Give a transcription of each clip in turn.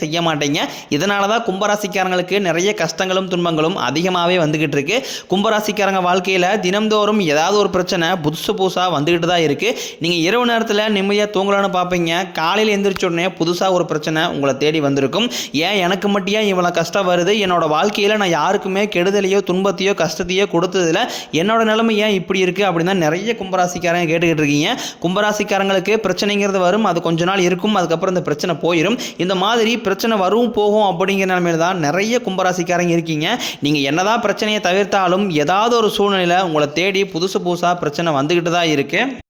செய்ய மாட்டீங்க. இதனால தான் கும்பராசிக்காரங்களுக்கு நிறைய கஷ்டங்களும் துன்பங்களும் அதிகமாகவே வந்துக்கிட்டு இருக்கு. கும்பராசிக்காரங்க வாழ்க்கையில் தினம்தோறும் ஏதாவது ஒரு பிரச்சனை புதுசு புதுசாக வந்துக்கிட்டு தான் இருக்குது நீங்கள் இரவு நேரத்தில் நிம்மதியாக தூங்கலான்னு பார்ப்பீங்க. காலையில் எந்திரிச்ச உடனே புதுசாக ஒரு பிரச்சனை உங்களை தேடி வந்திருக்கும். ஏன் எனக்கு மட்டும் ஏன் இவ்வளோ கஷ்டம் வருது? என்னோட வாழ்க்கையில் நான் யாருக்குமே கெடுதலையோ துன்பத்தையோ கஷ்டத்தையோ கொடுத்ததில்ல. என்னோட நிலைமை ஏன் இப்படி இருக்குது அப்படின்னு தான் நிறைய கும்பராசிக்காரங்க கேட்டுக்கிட்டு இருக்கீங்க. கும்பராசிக்காரங்களுக்கு பிரச்சனைங்கிறது வரும். அது கொஞ்ச நாள் இருக்கும். அதுக்கப்புறம் இந்த பிரச்சனை போயிடும் இந்த மாதிரி பிரச்சனை வரும் போகும் அப்படிங்கிற நிலைமையில தான் நிறைய கும்பராசிக்காரங்க இருக்கீங்க. நீங்கள் என்னதான் பிரச்சனையை தவிர்த்தாலும் ஏதாவது ஒரு சூழ்நிலையில் உங்களை தேடி புதுசு புதுசாக பிரச்சனை வந்துக்கிட்டு தான் இருக்குது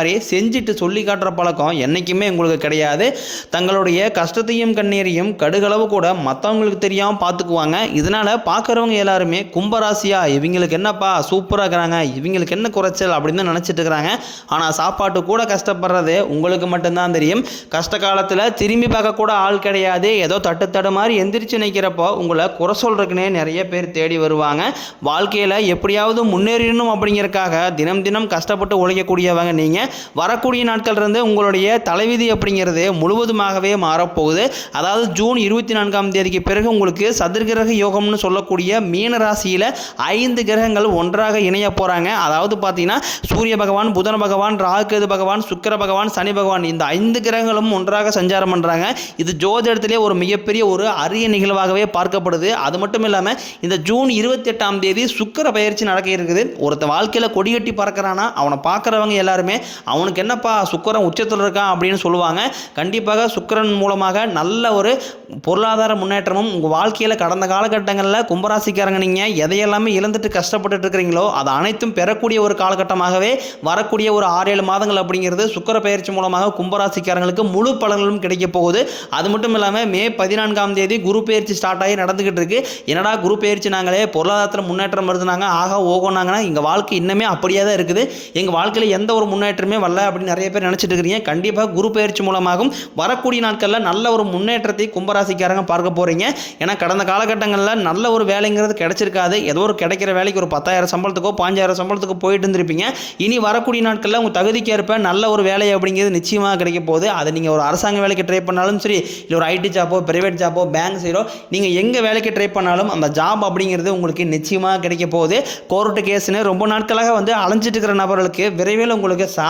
மாதிரி செஞ்சுட்டு சொல்லி காட்டுற பழக்கம் என்றைக்குமே உங்களுக்கு கிடையாது. தங்களுடைய கஷ்டத்தையும் கண்ணீரையும் கடுகளவு கூட மற்றவங்களுக்கு தெரியாமல் பார்த்துக்குவாங்க இதனால் பார்க்குறவங்க எல்லாருமே கும்பராசியா இவங்களுக்கு என்னப்பா சூப்பராக இருக்கிறாங்க இவங்களுக்கு என்ன குறைச்சல் அப்படின்னு தான் நினச்சிட்டு இருக்கிறாங்க. ஆனால் சாப்பாட்டு கூட கஷ்டப்படுறது உங்களுக்கு மட்டும்தான் தெரியும். கஷ்ட காலத்தில் திரும்பி பார்க்க கூட ஆள் கிடையாது. ஏதோ தட்டு தடு மாதிரி எந்திரிச்சு நிற்கிறப்போ உங்களை குறை சொல்கிறதுக்குனே நிறைய பேர் தேடி வருவாங்க. வாழ்க்கையில் எப்படியாவது முன்னேறணும் அப்படிங்கிறக்காக தினம் தினம் கஷ்டப்பட்டு உழைக்கக்கூடியவங்க நீங்கள் வரக்கூடிய நாட்கள் இருந்து உங்களுடைய தலைவிதி அப்படிங்கிறது முழுவதுமாகவே மாறப்போகுது. அதாவது ஜூன் இருபத்தி நான்காம் தேதிக்கு பிறகு உங்களுக்கு சதுர்கிரக யோகம்னு சொல்லக்கூடிய மீன ராசியில் ஐந்து கிரகங்கள் ஒன்றாக இணைய போகிறாங்க அதாவது பார்த்தீங்கன்னா சூரிய பகவான் புதன் பகவான் ராகுகேது பகவான் சுக்கிர பகவான் சனி பகவான் இந்த ஐந்து கிரகங்களும் ஒன்றாக சஞ்சாரம் பண்ணுறாங்க இது ஜோதிடத்திலே ஒரு மிகப்பெரிய ஒரு அரிய நிகழ்வாகவே பார்க்கப்படுது. அது மட்டும் இல்லாமல் இந்த ஜூன் இருபத்தி எட்டாம் தேதி சுக்கிர பயிற்சி நடக்க இருக்குது. ஒருத்த வாழ்க்கையில் கொடிகட்டி பறக்கிறானா அவனை பார்க்குறவங்க எல்லாருமே அவனுக்கு என்னப்பா சுக்கரன் உச்சத்தில் இருக்கான் அப்படின்னு சொல்லுவாங்க. கண்டிப்பாக சுக்கிரன் மூலமாக நல்ல ஒரு பொருளாதார முன்னேற்றமும் உங்கள் வாழ்க்கையில் கடந்த காலகட்டங்களில் கும்பராசிக்காரங்க நீங்கள் எதையெல்லாமே இழந்துட்டு கஷ்டப்பட்டுட்டு இருக்கிறீங்களோ அது அனைத்தும் பெறக்கூடிய ஒரு காலகட்டமாகவே வரக்கூடிய ஒரு ஆறு ஏழு மாதங்கள் அப்படிங்கிறது சுக்கர பயிற்சி மூலமாக கும்பராசிக்காரங்களுக்கு முழு பலன்களும் கிடைக்க போகுது. அது மட்டும் இல்லாமல் மே பதினான்காம் தேதி குரு பயிற்சி ஸ்டார்ட் ஆகி நடந்துக்கிட்டு இருக்கு. என்னடா குரு பயிற்சி நாங்களே பொருளாதாரத்தில் முன்னேற்றம் வருதுனாங்க ஆகா ஓகோனாங்கன்னா எங்கள் வாழ்க்கை இன்னமே அப்படியே தான் இருக்குது. எங்கள் வாழ்க்கையில் எந்த ஒரு முன்னேற்றமே வரல அப்படின்னு நிறைய பேர் நினச்சிட்டு இருக்கிறீங்க. கண்டிப்பாக குரு பயிற்சி மூலமாகவும் வரக்கூடிய நாட்களில் நல்ல ஒரு முன்னேற்றத்தை கும்பராசிக்காரங்க பார்க்க போகிறீங்க ஏன்னா கடந்த காலகட்டங்களில் நல்ல ஒரு வேலைங்கிறது கிடைச்சிருக்காது. ஏதோ ஒரு கிடைக்கிற வேலைக்கு ஒரு பத்தாயிரம் சம்பளத்துக்கோ பாஞ்சாயிரம் சம்பளத்துக்கோ போயிட்டு இருந்திருப்பீங்க. இனி வரக்கூடிய நாட்களில் உங்கள் தகுதிக்கேற்ப நல்ல ஒரு வேலை அப்படிங்கிறது நிச்சயமாக கிடைக்க போகுது. அது நீங்கள் ஒரு அரசாங்க வேலைக்கு ட்ரை பண்ணாலும் சரி இல்லை ஒரு ஐடி ஜாப்போ பிரைவேட் ஜாப்போ பேங்க் சைடோ நீங்கள் எங்கே வேலைக்கு ட்ரை பண்ணாலும் அந்த ஜாப் அப்படிங்கிறது உங்களுக்கு நிச்சயமாக கிடைக்க போகுது. கோர்ட்டு கேஸ்னு ரொம்ப நாட்களாக வந்து அலைஞ்சிட்டு இருக்கிற நபர்களுக்கு விரைவில் உங்களுக்கு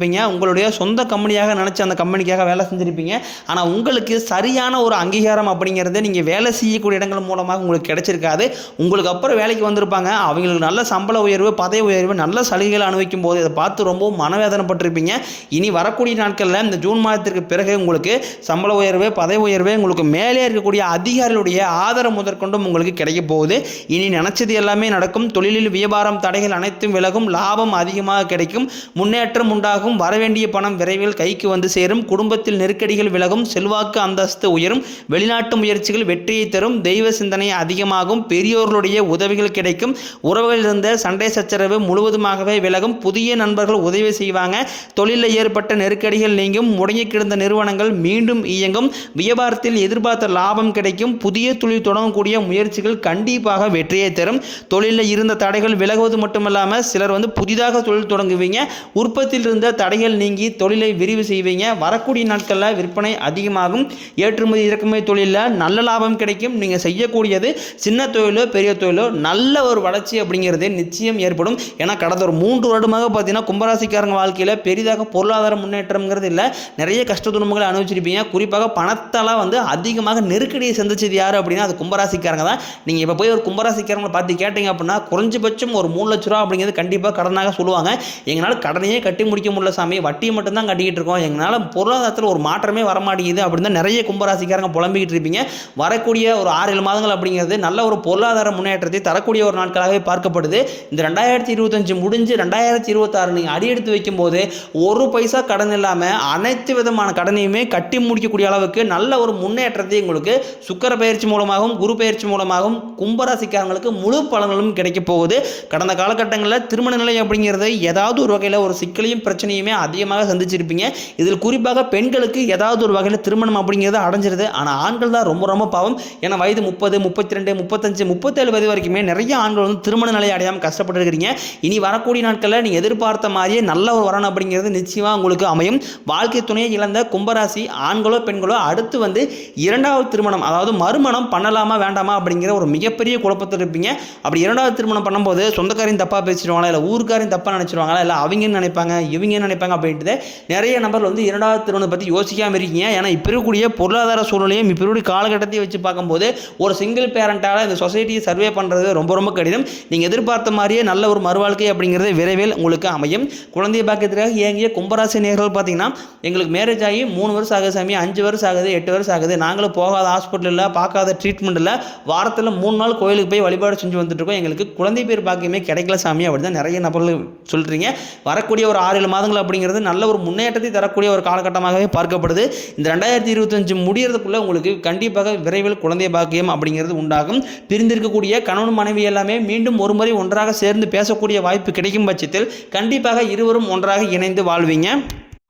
இருந்திருப்பீங்க உங்களுடைய சொந்த கம்பெனியாக நினச்சி அந்த கம்பெனிக்காக வேலை செஞ்சுருப்பீங்க. ஆனால் உங்களுக்கு சரியான ஒரு அங்கீகாரம் அப்படிங்கிறது நீங்கள் வேலை செய்யக்கூடிய இடங்கள் மூலமாக உங்களுக்கு கிடைச்சிருக்காது. உங்களுக்கு அப்புறம் வேலைக்கு வந்திருப்பாங்க. அவங்களுக்கு நல்ல சம்பள உயர்வு பதவி உயர்வு நல்ல சலுகைகளை அனுபவிக்கும் போது இதை பார்த்து ரொம்பவும் மனவேதனைப்பட்டிருப்பீங்க. இனி வரக்கூடிய நாட்களில் இந்த ஜூன் மாதத்திற்கு பிறகு உங்களுக்கு சம்பள உயர்வு பதவி உயர்வு உங்களுக்கு மேலே இருக்கக்கூடிய அதிகாரிகளுடைய ஆதரவு முதற்கொண்டும் உங்களுக்கு கிடைக்க போகுது. இனி நினச்சது எல்லாமே நடக்கும். தொழிலில் வியாபாரம் தடைகள் அனைத்தும் விலகும். லாபம் அதிகமாக கிடைக்கும். முன்னேற்றம் உண்டாகும். வரவேண்டிய பணம் விரைவில் கைக்கு வந்து சேரும். குடும்பத்தில் நெருக்கடிகள் விலகும் செல்வாக்கு அந்தஸ்து உயரும். வெளிநாட்டு முயற்சிகள் வெற்றியை தரும். தெய்வ சிந்தனை அதிகமாகும். பெரியோர்களுடைய உதவிகள் கிடைக்கும். உறவுகளில் இருந்த சண்டை சச்சரவு முழுவதுமாகவே விலகும். புதிய நண்பர்கள் உதவி செய்வாங்க. தொழிலில் ஏற்பட்ட நெருக்கடிகள் நீங்கும். முடங்கி கிடந்த நிறுவனங்கள் மீண்டும் இயங்கும். வியாபாரத்தில் எதிர்பார்த்த லாபம் கிடைக்கும். புதிய தொழில் தொடங்கக்கூடிய முயற்சிகள் கண்டிப்பாக வெற்றியை தரும். தொழிலில் இருந்த தடைகள் விலகுவது மட்டுமல்லாமல் சிலர் வந்து புதிதாக தொழில் தொடங்குவீங்க. உற்பத்தியில் இருந்த தடைகள் நீங்கி தொழிலை விரிவு செய்வீங்க. வரக்கூடிய நாட்களில் விற்பனை அதிகமாகும். ஏற்றுமதி இறக்குமதி தொழிலில் நல்ல லாபம் கிடைக்கும். நீங்கள் செய்யக்கூடியது சின்ன தொழிலோ பெரிய தொழிலோ நல்ல ஒரு வளர்ச்சி அப்படிங்கிறது நிச்சயம் ஏற்படும். ஏன்னா கடந்த ஒரு மூன்று வருடமாக பார்த்தீங்கன்னா கும்பராசிக்காரங்க வாழ்க்கையில் பெரிதாக பொருளாதார முன்னேற்றம்ங்கிறது இல்லை. நிறைய கஷ்ட துன்பங்களை அனுபவிச்சிருப்பீங்க. குறிப்பாக பணத்தால் வந்து அதிகமாக நெருக்கடியை சந்திச்சது யார் அப்படின்னா அது கும்பராசிக்காரங்க தான். நீங்கள் இப்போ போய் ஒரு கும்பராசிக்காரங்களை பார்த்து கேட்டீங்க அப்படின்னா குறைஞ்சபட்சம் ஒரு மூணு லட்ச ரூபா அப்படிங்கிறது கண்டிப்பாக கடனாக சொல்லுவாங்க. எங்களால் கடனையே கட்டி முடிக்க முடியல சாமி வட்டியை மட்டும்தான் கட்டிக்கிட்டு இருக்கோம். எங்களால் பொருளாதாரத்தில் ஒரு மாற்றமே வர மாட்டேங்குது. அப்படின்னு தான் நிறைய கும்பராசிக்காரங்க புலம்பிக்கிட்டு இருப்பீங்க. வரக்கூடிய ஒரு ஆறு ஏழு மாதங்கள் அப்படிங்கிறது நல்ல ஒரு பொருளாதார முன்னேற்றத்தை தரக்கூடிய ஒரு நாட்களாகவே பார்க்கப்படுது. இந்த ரெண்டாயிரத்தி இருபத்தஞ்சு முடிஞ்சு ரெண்டாயிரத்தி இருபத்தாறு நீங்கள் அடி எடுத்து வைக்கும்போது ஒரு பைசா கடன் இல்லாமல் அனைத்து விதமான கடனையுமே கட்டி முடிக்கக்கூடிய அளவுக்கு நல்ல ஒரு முன்னேற்றத்தை உங்களுக்கு சுக்கர பயிற்சி மூலமாகவும் குரு பயிற்சி மூலமாகவும் கும்பராசிக்காரங்களுக்கு முழு பலன்களும் கிடைக்க போகுது. கடந்த காலகட்டங்களில் திருமண நிலை அப்படிங்கிறது ஏதாவது ஒரு வகையில் ஒரு சிக்கலையும் பிரச்சனை பிரச்சனையுமே அதிகமாக சந்திச்சிருப்பீங்க. இதில் குறிப்பாக பெண்களுக்கு ஏதாவது ஒரு வகையில் திருமணம் அப்படிங்கிறது அடைஞ்சிருது. ஆனால் ஆண்கள் தான் ரொம்ப ரொம்ப பாவம். ஏன்னா வயது முப்பது முப்பத்தி ரெண்டு முப்பத்தஞ்சு முப்பத்தேழு வயது வரைக்குமே நிறைய ஆண்கள் வந்து திருமண நிலை அடையாமல் கஷ்டப்பட்டு இருக்கிறீங்க இனி வரக்கூடிய நாட்களில் நீங்கள் எதிர்பார்த்த மாதிரியே நல்ல ஒரு வரணும் அப்படிங்கிறது நிச்சயமாக உங்களுக்கு அமையும். வாழ்க்கை துணையை இழந்த கும்பராசி ஆண்களோ பெண்களோ அடுத்து வந்து இரண்டாவது திருமணம் அதாவது மறுமணம் பண்ணலாமா வேண்டாமா அப்படிங்கிற ஒரு மிகப்பெரிய குழப்பத்தில் இருப்பீங்க. அப்படி இரண்டாவது திருமணம் பண்ணும்போது சொந்தக்காரையும் தப்பாக பேசிடுவாங்களா? இல்லை ஊருக்காரையும் தப்பாக நினச்சிருவாங்களா? இல்லை அவங்க நினைப்பாங்க இவங்க நினைப்பாங்க அப்படின்ட்டு நிறைய நபர் வந்து இரண்டாவது திருமணத்தை பற்றி யோசிக்காமல் இருக்கீங்க. ஏன்னா இப்போ இருக்கக்கூடிய பொருளாதார சூழ்நிலையும் இப்போ இருக்கக்கூடிய காலகட்டத்தையும் வச்சு பார்க்கும்போது ஒரு சிங்கிள் பேரண்ட்டால் இந்த சொசைட்டியை சர்வே பண்ணுறது ரொம்ப ரொம்ப கடினம். நீங்கள் எதிர்பார்த்த மாதிரியே நல்ல ஒரு மறுவாழ்க்கை அப்படிங்கிறது விரைவில் உங்களுக்கு அமையும். குழந்தை பாக்கியத்திற்காக ஏங்கிய கும்பராசி நேர்கள் பார்த்தீங்கன்னா எங்களுக்கு மேரேஜ் ஆகி மூணு வருஷம் ஆகுது சாமி அஞ்சு வருஷம் ஆகுது எட்டு வருஷம் ஆகுது. நாங்களும் போகாத ஹாஸ்பிட்டலில் பார்க்காத ட்ரீட்மெண்ட்டில் வாரத்தில் மூணு நாள் கோயிலுக்கு போய் வழிபாடு செஞ்சு வந்துட்டு இருக்கோம். எங்களுக்கு குழந்தை பேர் பாக்கியமே கிடைக்கல சாமி அப்படி தான் நிறைய நபர்கள் சொல்கிறீங்க வரக்கூடிய ஒரு ஆறு ஏழு மாதங்கள் அப்படிங்கிறது நல்ல ஒரு முன்னேற்றத்தை தரக்கூடிய ஒரு காலகட்டமாகவே பார்க்கப்படுது. இந்த ரெண்டாயிரத்தி இருபத்தஞ்சு முடியறதுக்குள்ளே உங்களுக்கு கண்டிப்பாக விரைவில் குழந்தை பாக்கியம் அப்படிங்கிறது உண்டாகும். பிரிந்திருக்கக்கூடிய கணவன் மனைவி எல்லாமே மீண்டும் ஒரு முறை ஒன்றாக சேர்ந்து பேசக்கூடிய வாய்ப்பு கிடைக்கும் பட்சத்தில் கண்டிப்பாக இருவரும் ஒன்றாக இணைந்து வாழ்வீங்க.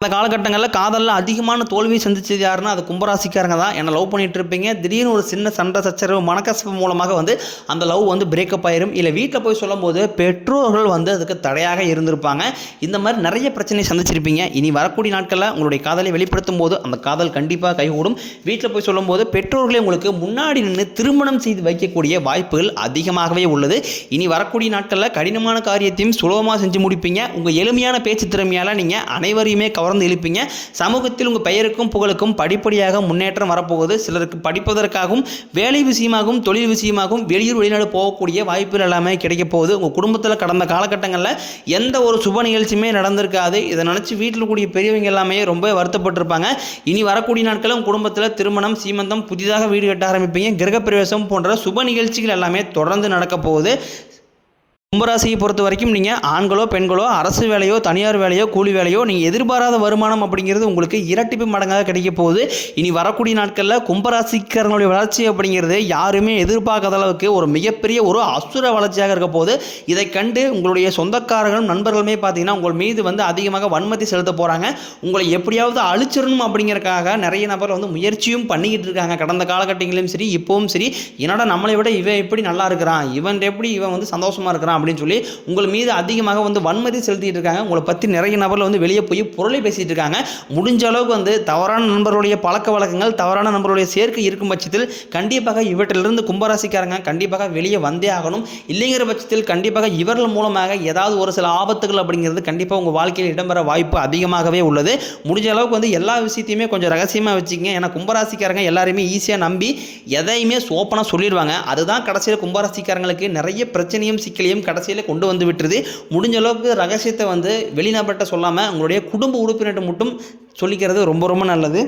அந்த காலகட்டங்களில் காதலில் அதிகமான தோல்வியை சந்திச்சது யாருன்னா அது கும்பராசிக்காரங்க தான். என்னை லவ் பண்ணிட்டு இருப்பீங்க. திடீர்னு ஒரு சின்ன சண்டை சச்சரவு மனக்கசப்பு மூலமாக வந்து அந்த லவ் வந்து பிரேக்கப் ஆயிரும். இல்லை வீட்டில் போய் சொல்லும்போது பெற்றோர்கள் வந்து அதுக்கு தடையாக இருந்திருப்பாங்க. இந்த மாதிரி நிறைய பிரச்சனை சந்திச்சிருப்பீங்க. இனி வரக்கூடிய நாட்களில் உங்களுடைய காதலை வெளிப்படுத்தும் போது அந்த காதல் கண்டிப்பாக கைகூடும். வீட்டில் போய் சொல்லும்போது பெற்றோர்களே உங்களுக்கு முன்னாடி நின்று திருமணம் செய்து வைக்கக்கூடிய வாய்ப்புகள் அதிகமாகவே உள்ளது. இனி வரக்கூடிய நாட்களில் கடினமான காரியத்தையும் சுலபமாக செஞ்சு முடிப்பீங்க. உங்கள் எளிமையான பேச்சு திறமையால் நீங்கள் அனைவரையுமே கவர் கவர்ந்து இழுப்பீங்க. சமூகத்தில் உங்கள் பெயருக்கும் புகழுக்கும் படிப்படியாக முன்னேற்றம் வரப்போகுது. சிலருக்கு படிப்பதற்காகவும் வேலை விஷயமாகவும் தொழில் விஷயமாகவும் வெளியூர் வெளிநாடு போகக்கூடிய வாய்ப்புகள் எல்லாமே கிடைக்க போகுது. உங்கள் குடும்பத்தில் கடந்த காலகட்டங்களில் எந்த ஒரு சுப நிகழ்ச்சியுமே நடந்திருக்காது. இதை நினச்சி வீட்டில் கூடிய பெரியவங்க எல்லாமே ரொம்ப வருத்தப்பட்டிருப்பாங்க. இனி வரக்கூடிய நாட்களில் உங்கள் குடும்பத்தில் திருமணம் சீமந்தம் புதிதாக வீடு கட்ட ஆரம்பிப்பீங்க. கிரகப்பிரவேசம் போன்ற சுப நிகழ்ச்சிகள் எல்லாமே தொடர்ந்து நடக்க போகுது. கும்பராசியை பொறுத்த வரைக்கும் நீங்கள் ஆண்களோ பெண்களோ அரசு வேலையோ தனியார் வேலையோ கூலி வேலையோ நீங்கள் எதிர்பாராத வருமானம் அப்படிங்கிறது உங்களுக்கு இரட்டிப்பு மடங்காக கிடைக்க போகுது. இனி வரக்கூடிய நாட்களில் கும்பராசிக்காரங்களுடைய வளர்ச்சி அப்படிங்கிறது யாருமே எதிர்பார்க்காத அளவுக்கு ஒரு மிகப்பெரிய ஒரு அசுர வளர்ச்சியாக இருக்க போகுது. இதை கண்டு உங்களுடைய சொந்தக்காரர்களும் நண்பர்களுமே பார்த்தீங்கன்னா உங்கள் மீது வந்து அதிகமாக வன்மதி செலுத்த போகிறாங்க உங்களை எப்படியாவது அழிச்சிடணும் அப்படிங்கிறக்காக நிறைய நபர் வந்து முயற்சியும் பண்ணிக்கிட்டு இருக்காங்க. கடந்த காலகட்டங்களிலும் சரி இப்போவும் சரி. என்னடா நம்மளை விட இவன் எப்படி நல்லா இருக்கிறான்? இவன் எப்படி இவன் வந்து சந்தோஷமாக இருக்கிறான்? அப்படின்னு சொல்லி உங்கள் மீது அதிகமாக வந்து வன்மதி செலுத்திட்டு இருக்காங்க. உங்களை பற்றி நிறைய நபரில் வந்து வெளியே போய் பொருளை பேசிகிட்டு இருக்காங்க. முடிஞ்ச அளவுக்கு வந்து தவறான நண்பர்களுடைய பழக்க வழக்கங்கள் தவறான நண்பர்களுடைய சேர்க்கை இருக்கும் பட்சத்தில் கண்டிப்பாக இவற்றிலிருந்து கும்பராசிக்காரங்க கண்டிப்பாக வெளியே வந்தே ஆகணும். இல்லைங்கிற பட்சத்தில் கண்டிப்பாக இவர்கள் மூலமாக ஏதாவது ஒரு சில ஆபத்துகள் அப்படிங்கிறது கண்டிப்பாக உங்கள் வாழ்க்கையில் இடம்பெற வாய்ப்பு அதிகமாகவே உள்ளது. முடிஞ்ச அளவுக்கு வந்து எல்லா விஷயத்தையுமே கொஞ்சம் ரகசியமாக வச்சுக்கங்க. ஏன்னா கும்பராசிக்காரங்க எல்லாரையுமே ஈஸியாக நம்பி எதையுமே சோப்பனாக சொல்லிடுவாங்க. அதுதான் கடைசியில் கும்பராசிக்காரங்களுக்கு நிறைய பிரச்சனையும் சிக்கலையும் கடைசியில் கொண்டு வந்து விட்டுருது. முடிஞ்ச அளவுக்கு ரகசியத்தை வந்து வெளிநபர்கிட்ட சொல்லாமல் உங்களுடைய குடும்ப உறுப்பினர்கிட்ட மட்டும் சொல்லிக்கிறது ரொம்ப ரொம்ப நல்லது.